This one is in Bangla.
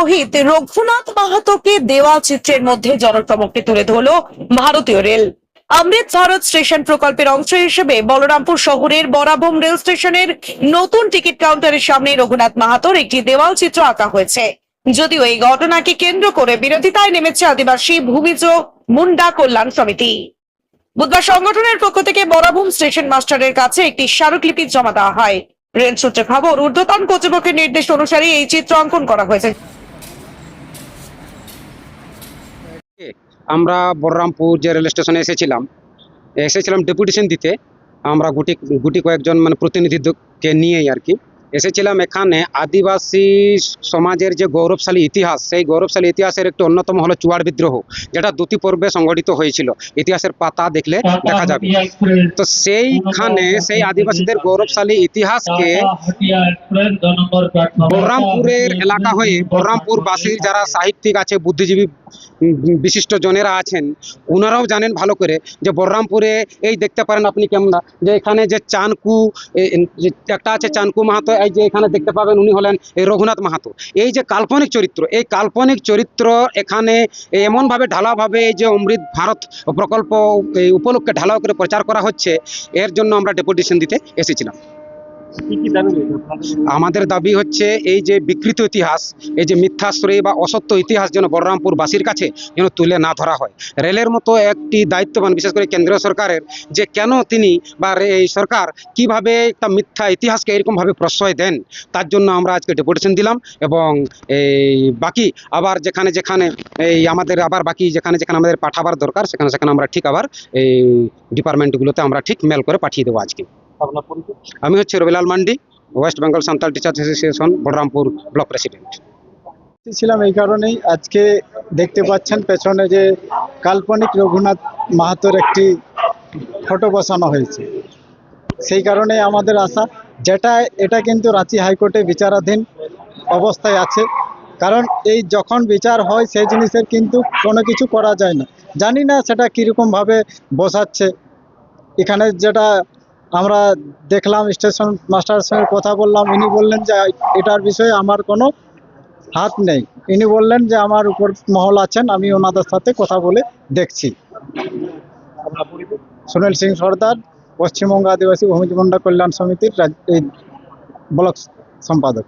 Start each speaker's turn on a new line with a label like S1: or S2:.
S1: শহীদ রঘুনাথ মাহাতোকে দেওয়াল চিত্রের মধ্যে জনসমক্ষে তুলে ধরল ভারতীয় রেল। অমৃত ভারত স্টেশন প্রকল্পের অংশ হিসেবে বলরামপুর শহরের বরাবম রেল স্টেশনের নতুন টিকিট কাউন্টারের সামনে রঘুনাথ মাহাতোর একটি দেওয়াল চিত্র আঁকা হয়েছে। যদিও এই ঘটনাকে কেন্দ্র করে বিরোধিতায় নেমেছে আদিবাসী ভূমিজ মুন্ডা কল্যাণ সমিতি। বুধবার সংগঠনের পক্ষ থেকে বরাভূম স্টেশন মাস্টারের কাছে একটি স্মারকলিপি জমা দেওয়া হয়। রেল সূত্রে খবর, ঊর্ধ্বতন কর্তৃপক্ষের নির্দেশ অনুসারে এই চিত্র অঙ্কন করা হয়েছে।
S2: আমরা বলরামপুর যে রেল স্টেশনে এসেছিলাম এসেছিলাম ডেপুটেশন দিতে। আমরা গুটি গুটি কয়েকজন মানে প্রতিনিধিকে নিয়েই আর কি। এসেছিলাম এখানে আদিবাসী সমাজের যে গৌরবশালী ইতিহাস, সেই গৌরবশালী ইতিহাসের একটি অন্যতম হলো চুয়াড় বিদ্রোহ, যেটা দুটি পর্বে সংগঠিত হয়েছিল। ইতিহাসের পাতা দেখলে দেখা যাবে। তো সেইখানে সেই আদিবাসীদের গৌরবশালী ইতিহাসকে বলরামপুরের এলাকা হয়ে বলরামপুর বাসীর যারা সাহিত্যিক আছে, বুদ্ধিজীবী বিশিষ্ট জনেরা আছেন ওনারাও জানেন ভালো করে যে বলরামপুরে এই দেখতে পারেন আপনি কেমন, যে এখানে যে চানকু একটা আছে চানকু মাহাতো, এই যে এখানে দেখতে পাবেন উনি হলেন এই রঘুনাথ মাহাতো। এই যে কাল্পনিক চরিত্র, এই কাল্পনিক চরিত্র এখানে এমনভাবে ঢালাওভাবে এই যে অমৃত ভারত প্রকল্প উপলক্ষে ঢালাও করে প্রচার করা হচ্ছে, এর জন্য আমরা ডেপুটেশন দিতে এসেছিলাম। আমাদের দাবি হচ্ছে এই যে বিকৃত ইতিহাস, এই যে মিথ্যাশ্রয়ী বা অসত্য ইতিহাস যেন বলরামপুরবাসীর কাছে যেন তুলে না ধরা হয়। রেলের মতো একটি দায়িত্ববান, বিশেষ করে কেন্দ্রীয় সরকারের, যে কেন তিনি বা এই সরকার কীভাবে একটা মিথ্যা ইতিহাসকে এরকমভাবে প্রশ্রয় দেন, তার জন্য আমরা আজকে ডেপুটেশন দিলাম এবং এই বাকি আবার যেখানে যেখানে এই আমাদের আবার বাকি যেখানে যেখানে আমাদের পাঠাবার দরকার, সেখানে সেখানে আমরা ঠিক আবার এই ডিপার্টমেন্টগুলোতে আমরা ঠিক মেল করে পাঠিয়ে দেবো আজকে। আমি হচ্ছে Robilal Mandi West Bengal Santal teachers association Balarampur block president
S3: ছিলাম এই কারণেই আজকে দেখতে পাচ্ছেন পেছনে যে কাল্পনিক রঘুনাথ মাহাতোর একটি ফটো বসানো হয়েছে। সেই কারণে আমাদের আশা যেটা এটা কিন্তু রাঁচি হাইকোর্টে বিচারাধীন অবস্থায় আছে। কারণ এই যখন বিচার হয় সেই জিনিসের কিন্তু কোনো কিছু করা যায় না। জানি না সেটা কীরকমভাবে বসাচ্ছে। এখানে যেটা আমরা দেখলাম স্টেশন মাস্টারের সঙ্গে কথা বললাম। ইনি বললেন যে, এটার বিষয়ে আমার কোনো হাত নেই। ইনি বললেন যে, আমার উপর মহল আছেন, আমি ওনাদের সাথে কথা বলে দেখছি। সুনীল সিং সর্দার, পশ্চিমবঙ্গ আদিবাসী ভূমিজ মন্ডা কল্যাণ সমিতির ব্লক সম্পাদক।